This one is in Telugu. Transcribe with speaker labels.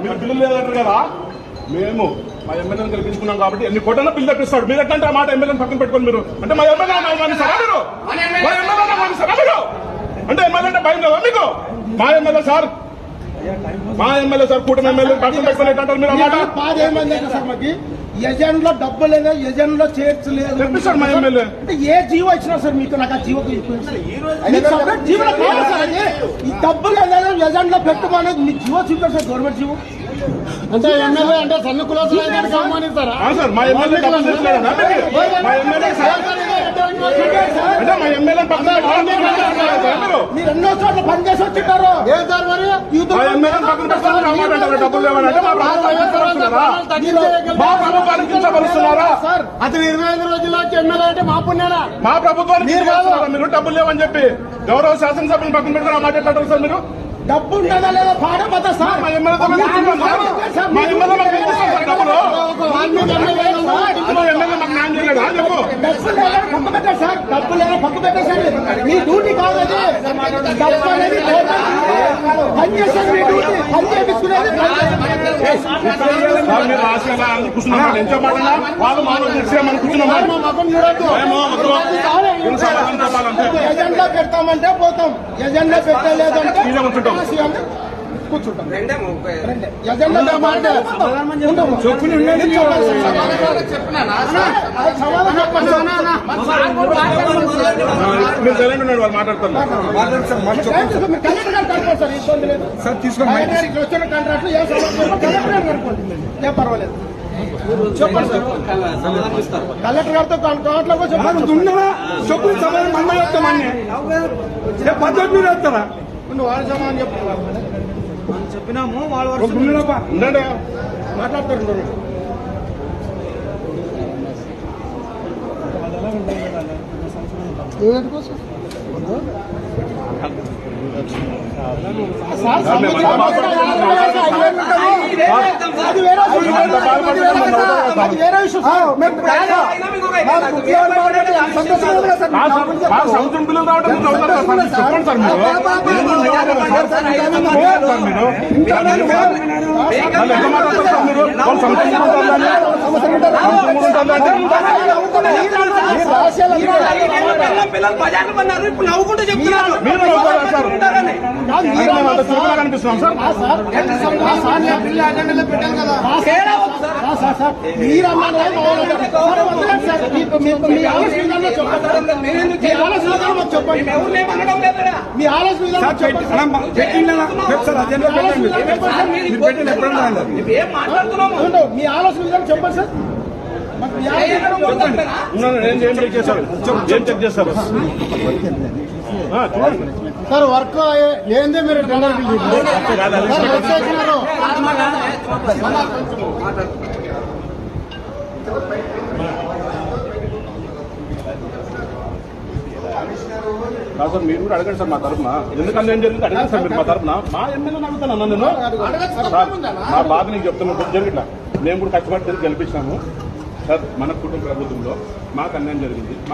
Speaker 1: మీరు బిల్లు లేదంటారు కదా మేము మా ఎమ్మెల్యేని గెలిపించుకున్నాం కాబట్టి ఎన్ని కోట్లన్నా బిల్లు తెప్పిస్తాడు మీరు ఎట్లంటే ఆ మాట ఎమ్మెల్యేని పక్కన పెట్టుకొని మీరు. అంటే మా ఎమ్మెల్యే అంటే ఎమ్మెల్యే అంటే భయం లేదా మీకు? మా ఎమ్మెల్యే సార్. మా ఎమ్మెల్యే సార్ కూటమి ఎమ్మెల్యే పక్కన పెట్టుకొని ఎట్లంటారు మీరు ఆ మాట?
Speaker 2: ఎజెండ్లో డబ్బు లేదు
Speaker 1: ఎజెండ్లో మా ఎమ్మెల్యే.
Speaker 2: అంటే ఏ జీవో ఇచ్చినా సార్ మీకు నాకు ఆ జీవో మీకు సపరేట్ జీవో కావాలి సార్ అది. ఈ డబ్బు లేదు ఎజెండ్లో పెట్టమనేది మీ జీవో చూపారు సార్ గవర్నమెంట్ జీవో.
Speaker 3: అంటే ఎమ్మెల్యే అంటే సన్న కులాసులు అవమానిస్తారా?
Speaker 1: సార్ మా ఎమ్మెల్యే అంటే మా ఎమ్మెల్యే పక్కన మీరు
Speaker 2: ఎన్నో చోట్ల పనిచేసి వచ్చింటారు.
Speaker 3: ఏం సార్ మరి?
Speaker 1: ఎమ్మెల్యే పక్కన డబ్బులు లేవనంటే మా
Speaker 2: సార్
Speaker 3: అతను ఇరవై ఐదు రోజుల్లో ఎమ్మెల్యే అంటే మా పుణ్యానా?
Speaker 1: మా కించపరుస్తున్నారా మీరు డబ్బులు లేవని చెప్పి. గౌరవ శాసనసభ్యులు పక్కన పెట్టుకుని ఆ మాట ఎట్లంటారు సార్ మీరు?
Speaker 2: డబ్బు ఉంటుందా లేదా పాడపోతా సార్?
Speaker 1: మా ఎమ్మెల్యే దగ్గర తీసుకున్నాం. మా ఎమ్మెల్యే మాకు ఎంత ఇస్తారు సార్ డబ్బులు
Speaker 3: వాల్మీకి ఎమ్మెల్యే
Speaker 1: మా ఎమ్మెల్యే మాకు న్యాయం చేయలేదా చెప్పు
Speaker 2: డబ్బు లేదా పక్క పెట్టారు సార్ డబ్బు లేదా పక్క పెట్టారు సార్ మీ డ్యూటీ కాదు. డబ్బు అనేది పని మీ డ్యూటీ పని
Speaker 1: వాళ్ళు మామూలు
Speaker 2: ఎజెండా పెడతామంటే పోతాం ఎజెండా పెట్టలేదంటే
Speaker 1: కూర్చుంటాం.
Speaker 2: ఎజెండా
Speaker 1: ఉన్నాడు వాళ్ళు
Speaker 2: ఏం పర్వాలేదు. చెప్పండి సార్. కలెక్టర్ గారితో కాంట్రాక్ట్లో చెప్పండి.
Speaker 3: చెప్పులు సమాధానం మళ్ళీ చెప్తామని పద్ధతి మీరు వస్తారా
Speaker 2: నువ్వు వాడి సమాధానం చెప్పు
Speaker 3: చెప్పినాము వాళ్ళు
Speaker 1: ఉండండి
Speaker 2: మాట్లాడతారు. అది వేరే విషయం.
Speaker 1: అంతా బాధపడుతున్నాం. మనం అవుతాం కదా సార్.
Speaker 2: అది వేరే విషయం సార్. మేము కాదు. మాకు ఉద్యోగాలు బాగుంటే
Speaker 1: సంవత్సరం బిల్లులు రావడం. చెప్పండి సార్ మీరు
Speaker 4: పిల్లలు బజార్లు పన్నారు ఇప్పుడు నవ్వుకుంటూ చెప్తున్నారు
Speaker 2: మా ఆలోచన మీ విధానం చెప్పండి సార్. సార్
Speaker 1: చేస్తారు ఏం చెక్ చేస్తారు
Speaker 3: సార్ వర్క్ ఏందే మీరు టెండర్ సార్
Speaker 1: మీరు కూడా అడగండి సార్ మా తరఫున ఎందుకంటే ఏం జరిగింది అడగండి సార్ మీరు మా తరఫున మా ఎమ్మెల్యేని అడుగుతాను అన్న నేను సార్, మా బాధ నీకు చెప్తున్నాను జరిగిట్లా మేము కూడా కష్టపడి తిరిగి గెలిపించినాము. సార్ మన కుటుంబ ప్రభుత్వంలో మాకు అన్యాయం జరిగింది.